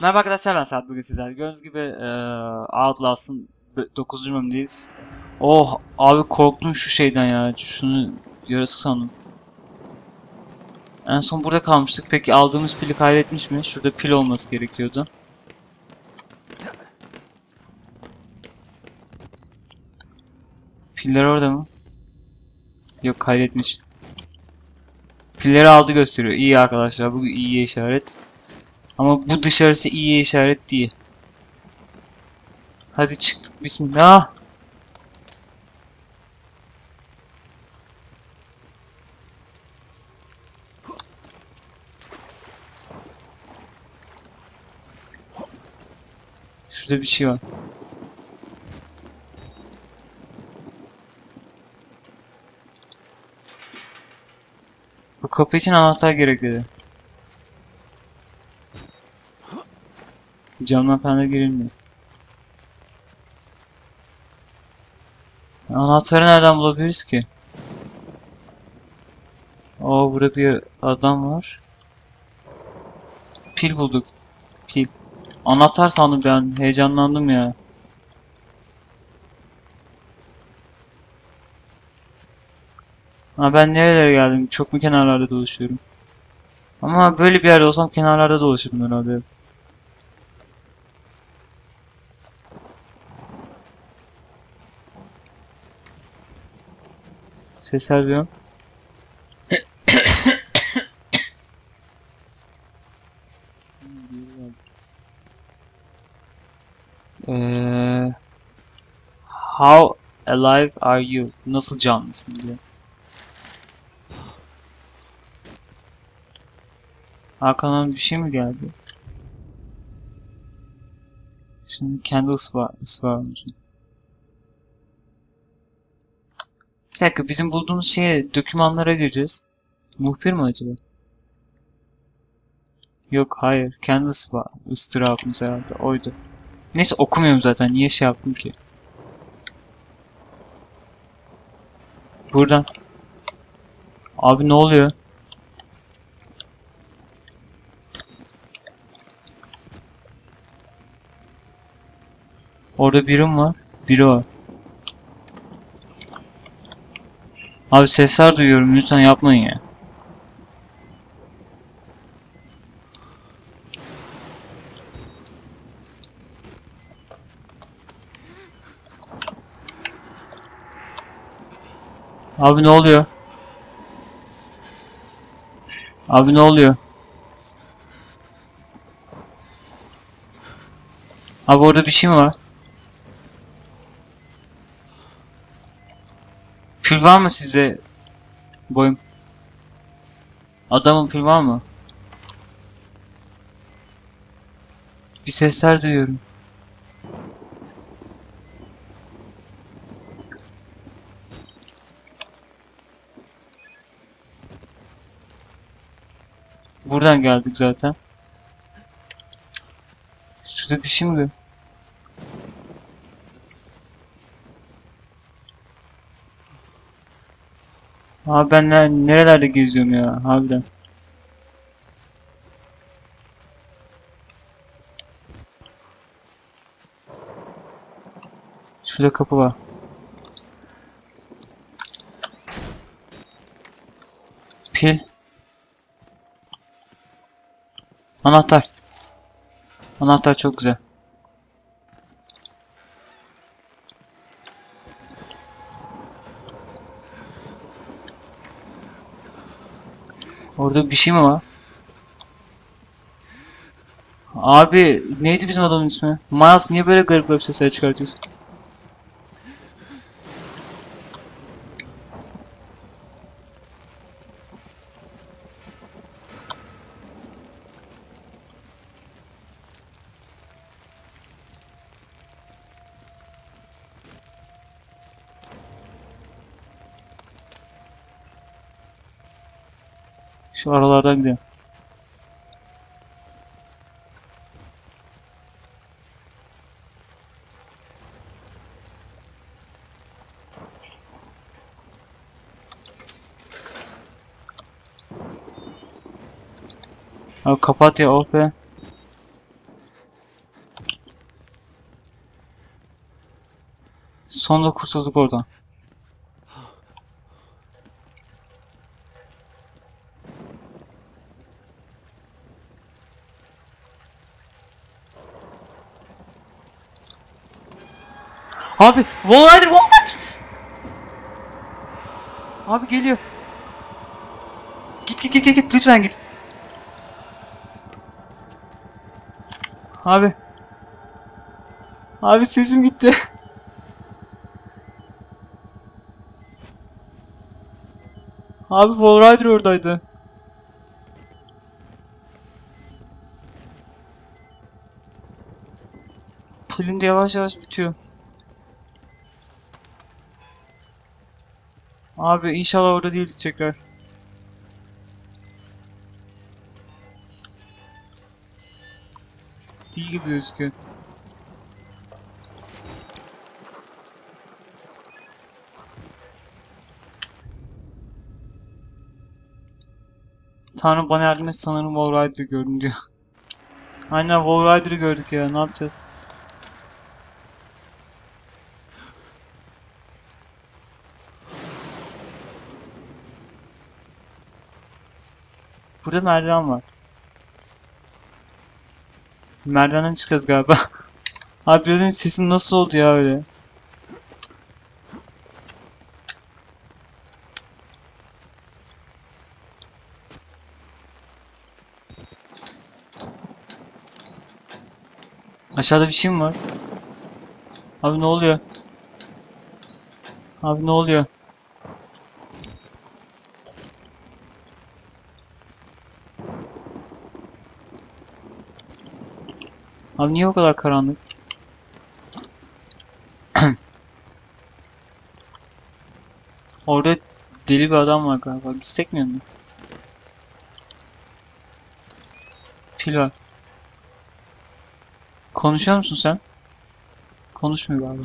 Merhaba arkadaşlar ben Serhat bugün sizler. Gördüğünüz gibi e, Outlast'ın 9. bölümündeyiz. Oh abi korktum şu şeyden ya. Şunu yaratık sandım. En son burada kalmıştık. Peki aldığımız pili kaybetmiş mi? Şurada pil olması gerekiyordu. Piller orada mı? Yok kaybetmiş. Pilleri aldı gösteriyor. İyi arkadaşlar bu iyi işaret. Ama bu dışarısı iyi işaret değil. Hadi çıktık bismillah. Şurada bir şey var. Bu kapı için anahtar gerekli. Camdan falan da girilmiyor. Anahtarı nereden bulabiliriz ki? Oo burada bir adam var. Pil bulduk. Pil. Anahtar sandım ben. Heyecanlandım ya. Ha ben nerelere geldim? Çok mu kenarlarda dolaşıyorum? Ama böyle bir yerde olsam kenarlarda dolaşırım herhalde. Sesler duyuyorum. How alive are you? Nasıl canlısın diyor. Hakan'dan bir şey mi geldi? Şimdi kendi ısrar, ısrarımızın. Bir dakika bizim bulduğumuz şeye dokümanlara gireceğiz. Muhbir mi acaba? Yok hayır. Kendi ıstırabımız herhalde. Oydu. Neyse okumuyorum zaten. Niye şey yaptım ki? Buradan. Abi ne oluyor? Orada birim var. Biri var. Abi sesler duyuyorum. Lütfen yapmayın ya. Abi ne oluyor? Abi ne oluyor? Abi orada bir şey mi var? Pil var mı size? Boyum. Adamın pil var mı? Bir sesler duyuyorum. Buradan geldik zaten. Şurada bir şey mi gör? Abi ben ne- nerelerde geziyorum ya harbiden. Şurada kapı var. Pil. Anahtar. Anahtar çok güzel. Orada bir şey mi var? Abi neydi bizim adamın ismi? Miles niye böyle garip garip sesler çıkartıyorsun? kadar gidiyor. Abi kapat ya of be. Sonunda kurtulduk oradan. Abi Wall Rider Wall Rider! Abi geliyor. Git git git git lütfen git. Abi. Abi sesim gitti. Abi Wall Rider oradaydı. Pilim de yavaş yavaş bitiyor. Abi inşallah orada değiliz tekrar. Değil gibi gözüküyor. Tanrım bana yardım et sanırım Wall Rider'ı gördüm diyor. Aynen Wall Rider'ı gördük ya ne yapacağız? Burada merdiven var. Merdivenden çıkacağız galiba. Abi biraz önce sesim nasıl oldu ya öyle? Aşağıda bir şey mi var? Abi ne oluyor? Abi ne oluyor? Abi niye o kadar karanlık? Orada deli bir adam var galiba. Gitsek mi yanına? Pil var. Konuşuyor musun sen? Konuşmuyor galiba.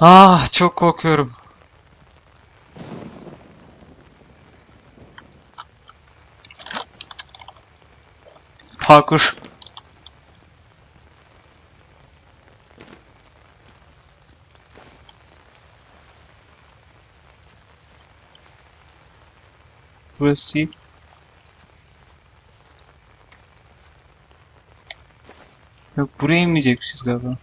Ah çok korkuyorum. Parkur. Burası değil. Yok buraya inmeyecekmişiz galiba.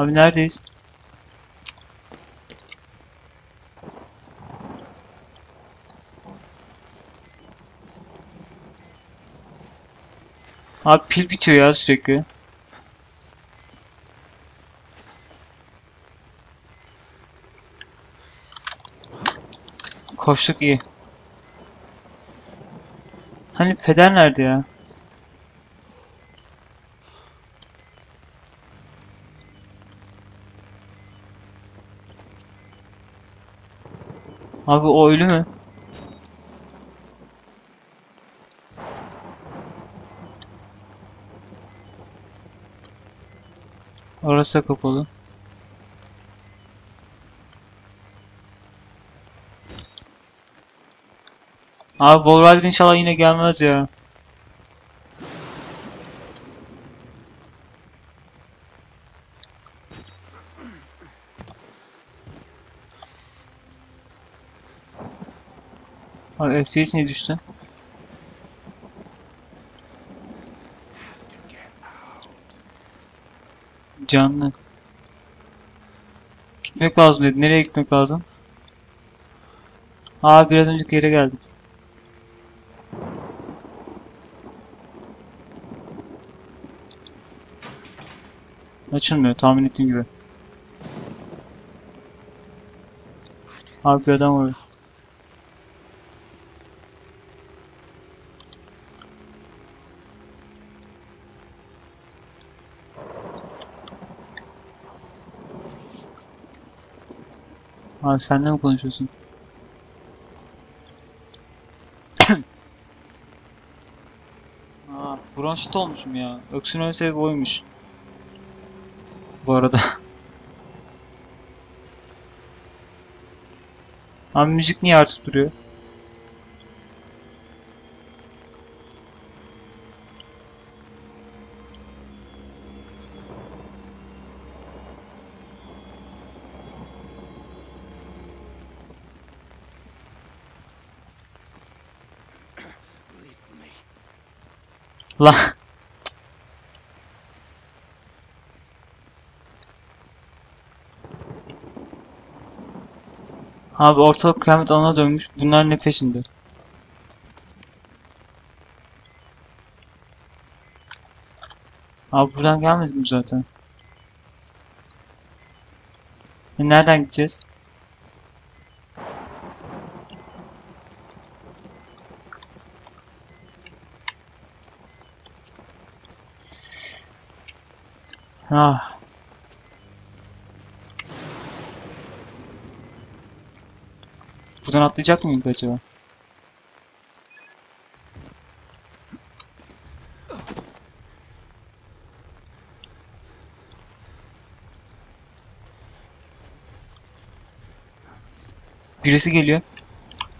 Abi neredeyiz? Abi pil bitiyor ya sürekli. Koştuk iyi. Hani peder nerede ya? Ölü mü? Orası kapalı. Abi Wolverine inşallah yine gelmez ya. FPS niye düştü? Canlı. Gitmek lazım dedi. Nereye gitmek lazım? Aa biraz önceki yere geldik. Açılmıyor tahmin ettiğim gibi. Abi bir adam var. Abi senle mi konuşuyorsun? Aa, bronşit olmuşum ya. Öksürmenin sebebi oymuş. Bu arada. Abi müzik niye artık duruyor? La. Abi ortalık kıyamet alanına dönmüş. Bunlar ne peşinde? Abi buradan gelmedik mi zaten? E nereden gideceğiz? Ah. Buradan atlayacak mıyım acaba? Birisi geliyor.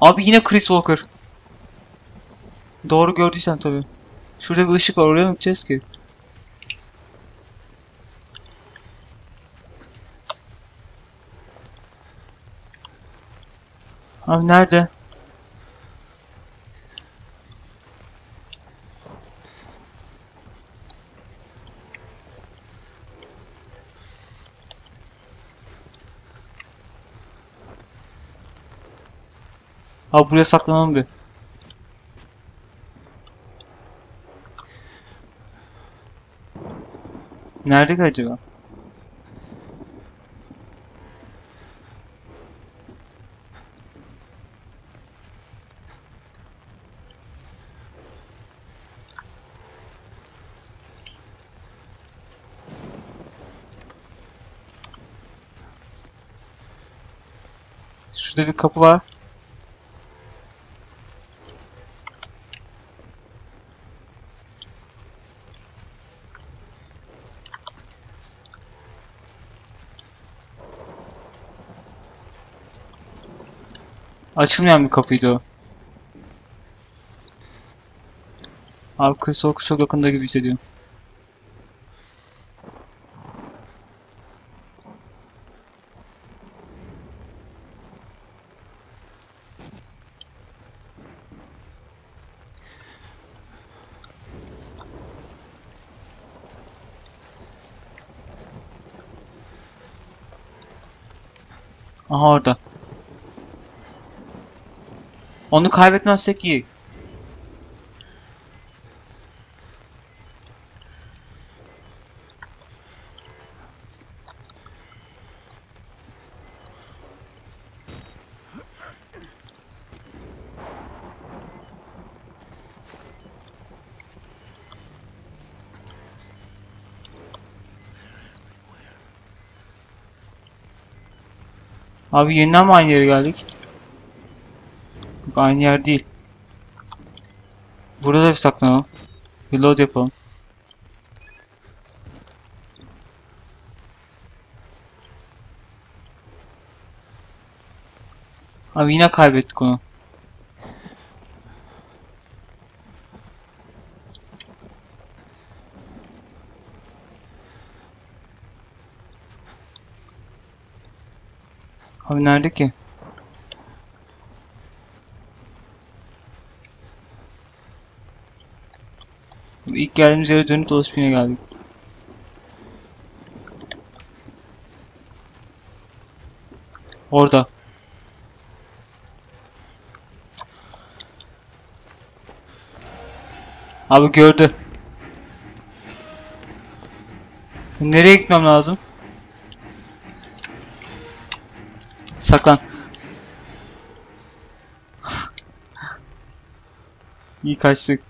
Abi yine Chris Walker. Doğru gördüysem tabii. Şurada bir ışık var oraya mı gideceğiz ki? Abi nerede? Abi buraya saklanalım bir. Nerede acaba? Şurada bir kapı var. Açılmayan bir kapıydı o. Abi Chris Walker çok yakında gibi hissediyorum. Aha orada. Onu kaybetmezsek iyi. Abi yeniden mi aynı yere geldik? Yok, aynı yer değil. Burada da saklanalım. Reload yapalım. Abi yine kaybettik onu. Abi nerede ki? İlk geldiğimiz yere dönüp dolaşıp yine geldik. Orada. Abi gördü. Nereye gitmem lazım? Saklan. İyi kaçtık.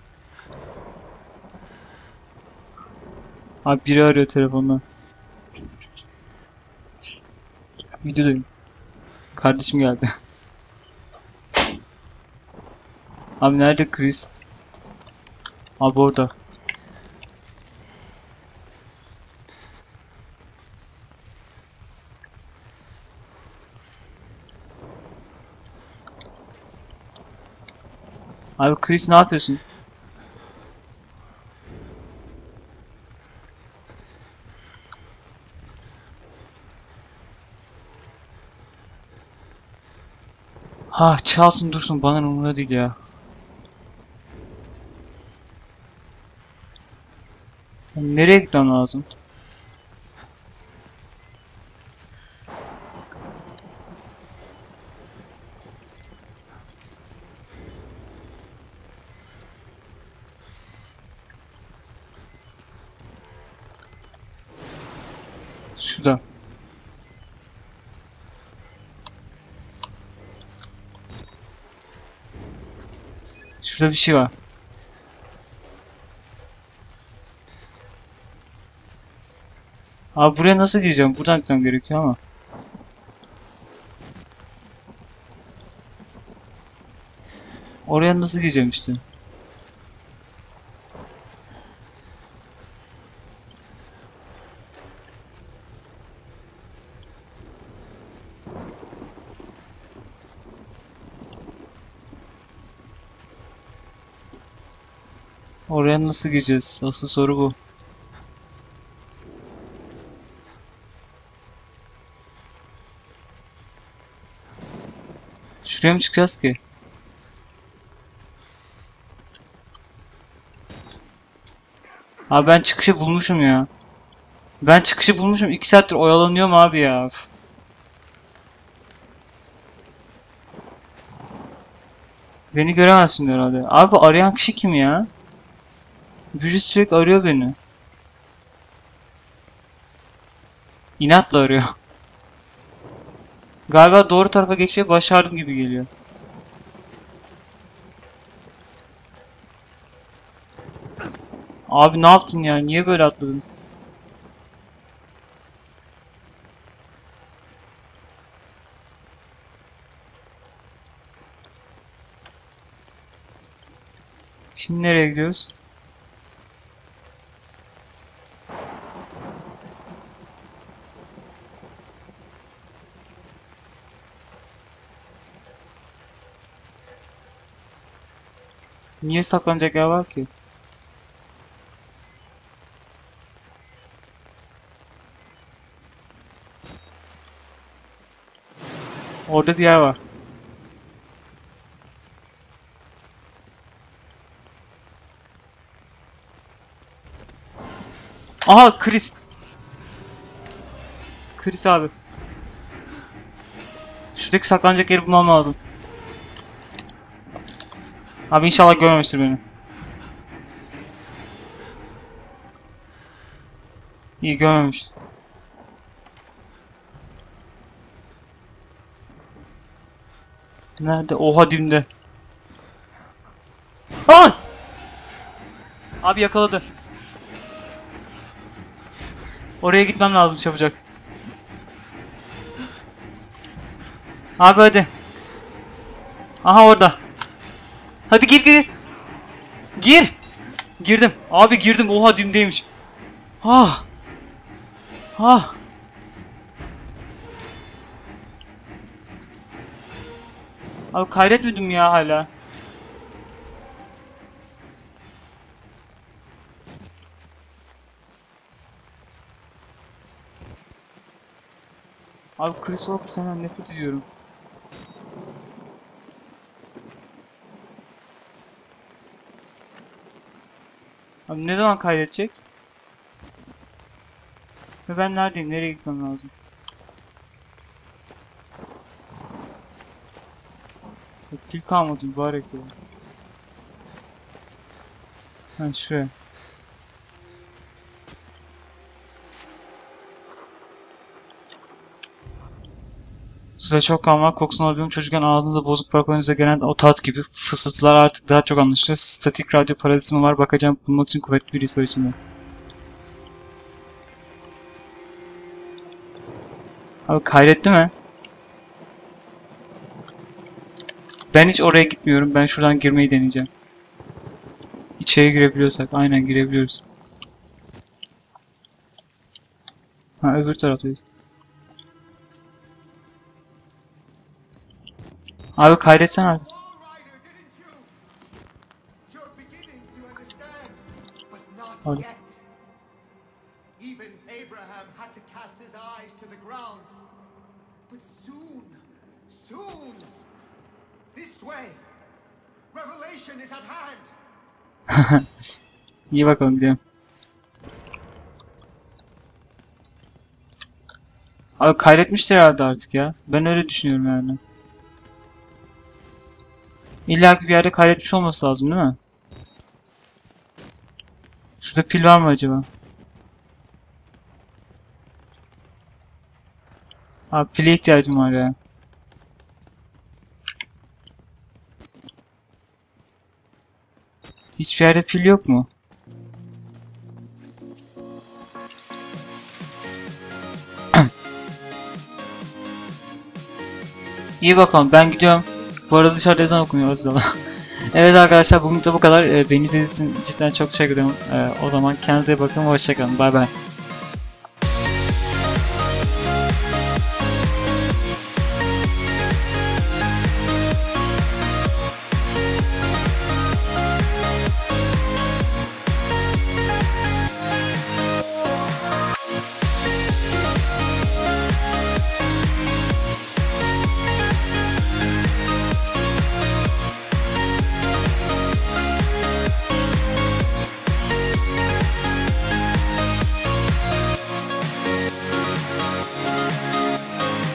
Abi biri arıyor telefonla. Videodayım. Kardeşim geldi. Abi nerede Chris? Abi orada. Abi Chris ne yapıyorsun? Ha çalsın dursun bana umurumda değil ya. Nereye gitmem lazım? Şurada. Şurada bir şey var. Abi buraya nasıl gireceğim? Buradan gitmem gerekiyor ama. Oraya nasıl gireceğim işte? Oraya nasıl gireceğiz? Asıl soru bu. Şuraya mı çıkacağız ki? Abi ben çıkışı bulmuşum ya. Ben çıkışı bulmuşum. 2 saattir oyalanıyorum abi ya. Beni göremezsin herhalde. Abi arayan kişi kim ya? Birisi sürekli arıyor beni. İnatla arıyor. Galiba doğru tarafa geçmeyi başardım gibi geliyor. Abi ne yaptın ya? Niye böyle atladın? Şimdi nereye gidiyoruz? Niye saklanacak yer var ki? Orada bir yer var. Aha Chris. Chris abi. Şuradaki saklanacak yeri bulmam lazım. Abi inşallah görmemiştir beni. İyi görmemiş. Nerede? Oha dibimde. Aa! Abi yakaladı. Oraya gitmem lazım çabucak. Abi hadi. Aha orada. Hadi gir gir. Gir. Girdim. Abi girdim. Oha dimdeymiş. Ah. Ah. Abi kaydetmedim ya hala. Abi Chris Walker senden nefret ediyorum. Abi ne zaman kaydedecek? Ve ben neredeyim? Nereye gitmem lazım? Pil kalmadı mübarek ya. Ha şuraya. Suda çok kalmak kokusunu alıyorum. Çocukken ağzınıza bozuk bırakmanıza gelen o tat gibi fısıltılar artık daha çok anlaşılıyor. Statik radyo parazitimi var. Bakacağım bulmak için kuvvetli bir research'im var. Abi kaydetti mi? Ben hiç oraya gitmiyorum. Ben şuradan girmeyi deneyeceğim. İçeri girebiliyorsak. Aynen girebiliyoruz. Ha öbür taraftayız. Abi kaydetsen artık. Hadi. Even Abraham had to cast his eyes to the ground. But soon, soon, this way, revelation is at hand. İyi bakalım gidelim. Abi kaydetmiştir herhalde artık ya. Ben öyle düşünüyorum yani. İlla ki bir yerde kaydetmiş olması lazım değil mi? Şurada pil var mı acaba? Abi pile ihtiyacım var ya. Hiçbir yerde pil yok mu? İyi bakalım ben gidiyorum. Bu arada dışarıda ezan okunuyor Özlem. evet arkadaşlar bugün de bu kadar. Ee, Beni izlediğiniz için cidden çok teşekkür ederim. Ee, o zaman kendinize bakın. Hoşçakalın. Bay bay.